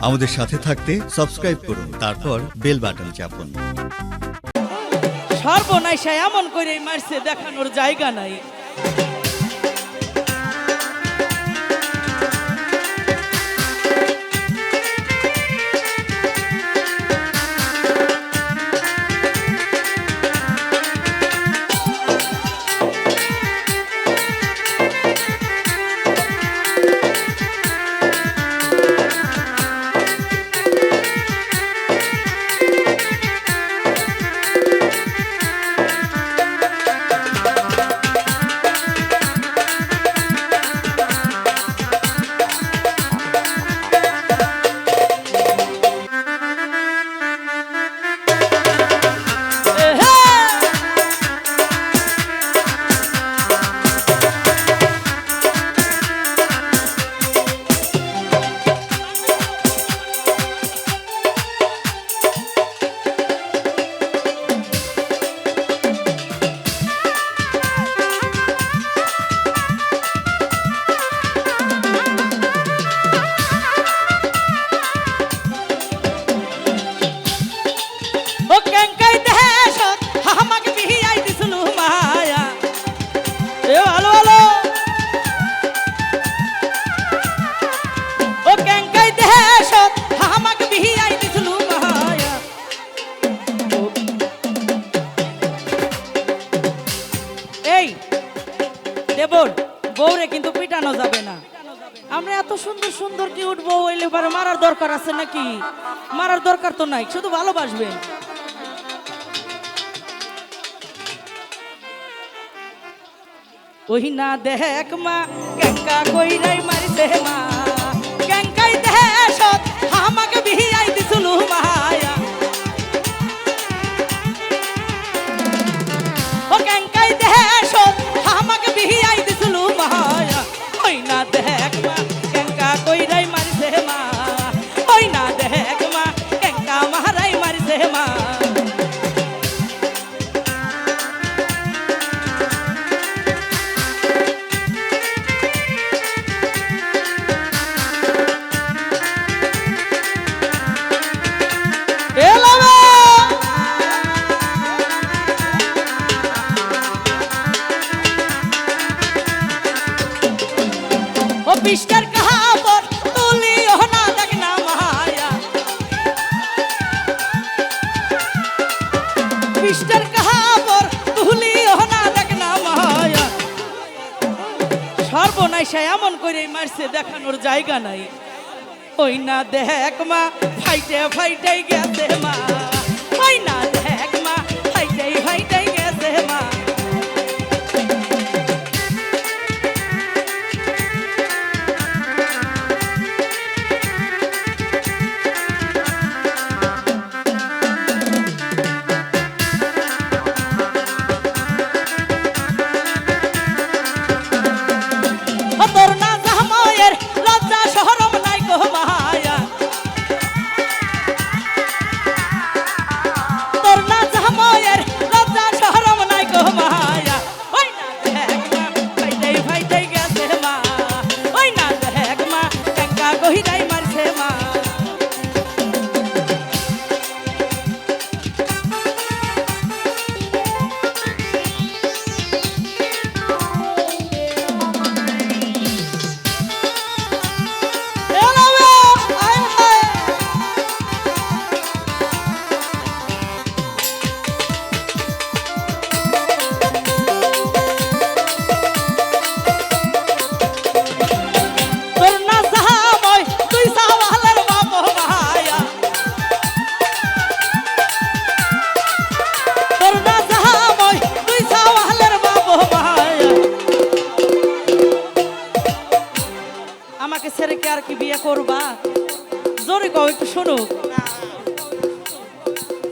আমাদের সাথে থাকতে সাবস্ক্রাইব করুন, তারপর বেল বাটন চাপুন। সর্বনাশা এমন করে মারছে, দেখানোর জায়গা নাই। উঠবো মারার দরকার আছে নাকি? মারার দরকার তো নাই, শুধু ভালোবাসবে। ওই না দেখ মা কেনাই মারি মারিতে মা। ও বিষ্টার কাহাবর তুলি ও না দেখ না মায়া। বিষ্টার কাহাবর তুলি ও না দেখ না মায়া। সর্বনাশা এমন করে মারছে, দেখানোর জায়গা নাই। ওই না দেখ মা, ফাইটে ফাইটাই গেছে মা। ওই না দেখ মা, ফাইটাই ফাইটাই গেছে মা।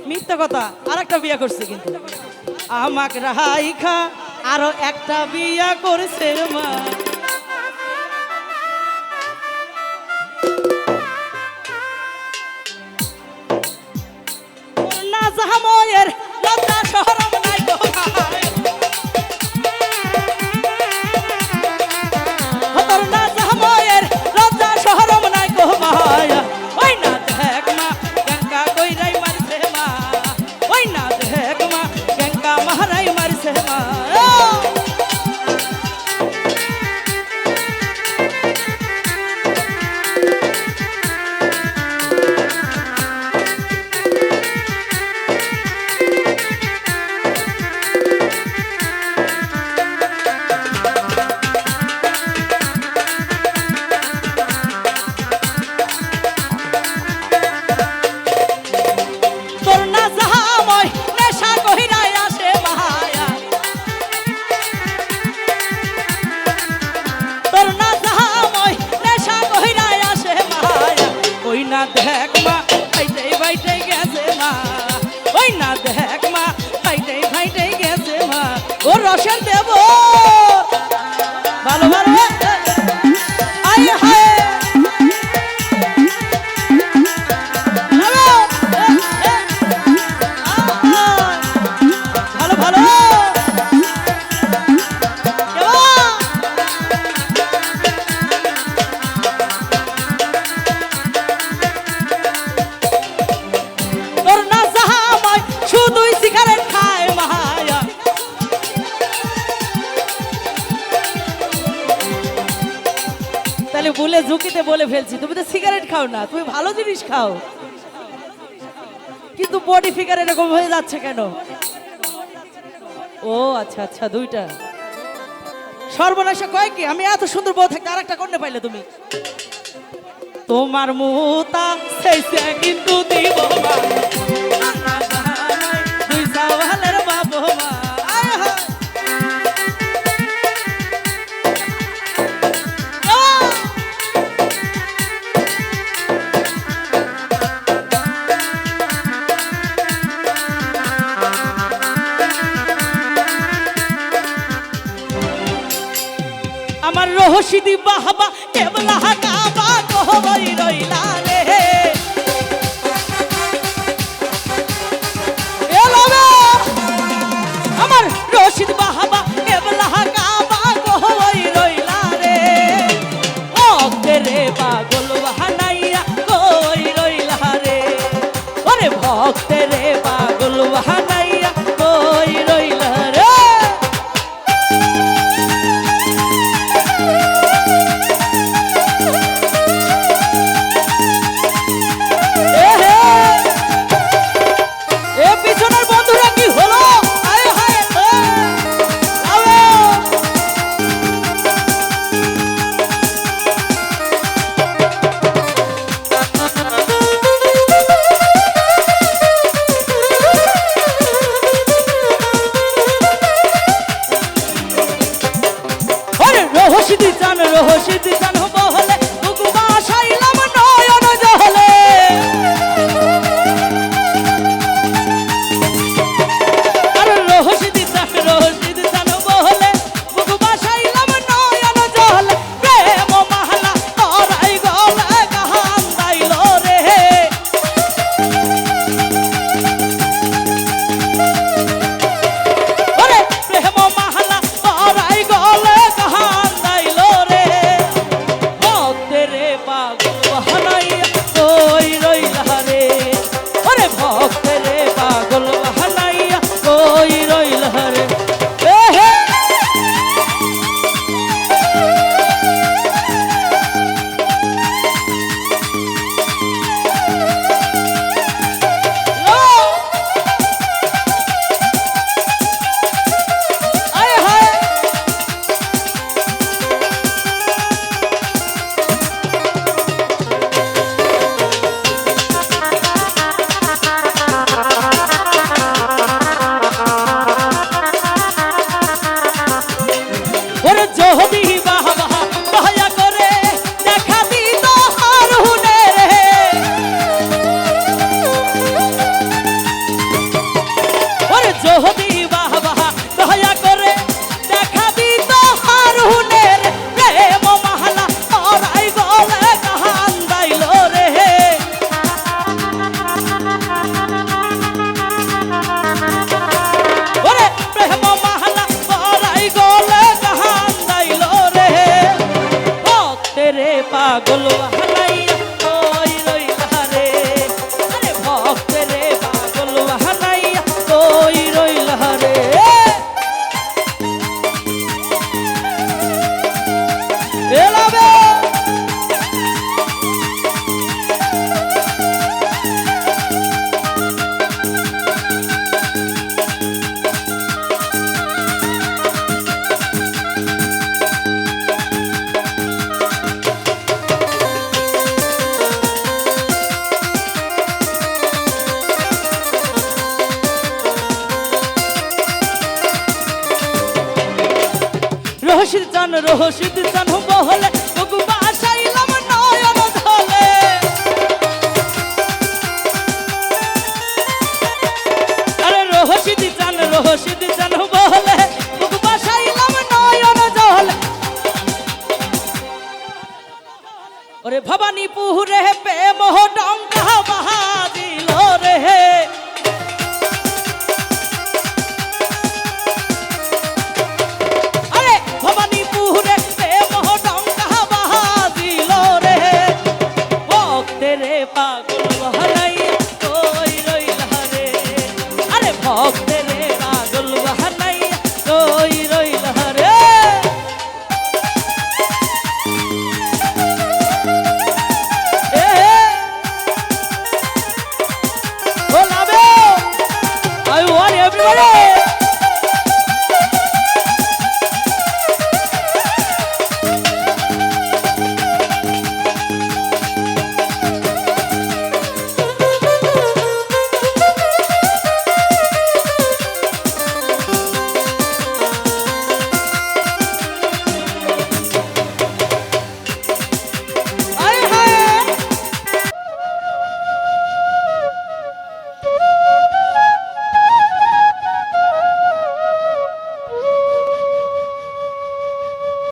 মিথ্যা কথা আর একটা বিয়ে করছে কিন্তু। আমাকে রাইখা আরও একটা বিয়া করছে মা। দেখ মা ভাইটাই ভাইটাই গেছে মা। ওই না দেখ মা ভাইটাই ভাইটাই গেছে মা। ও রসের তাহলে বলে ঝুঁকিতে বলে ফেলছি। তুমি তো সিগারেট খাও না, তুমি ভালো জিনিস খাও। কিন্তু বডি ফিগার এরকম হয়ে যাচ্ছে কেন? ও আচ্ছা আচ্ছা দুইটা। সর্বনাশা কয় কি? আমি এত সুন্দর বউ থাকতে আরেকটা পাইলে তুমি? তোমার মুতা কিন্তু দিব devil a hacker. হারাই পাগলবা রহসিদ চান রহসিদ চান বহলে রহসিদ চান রহসিদ পে মোহন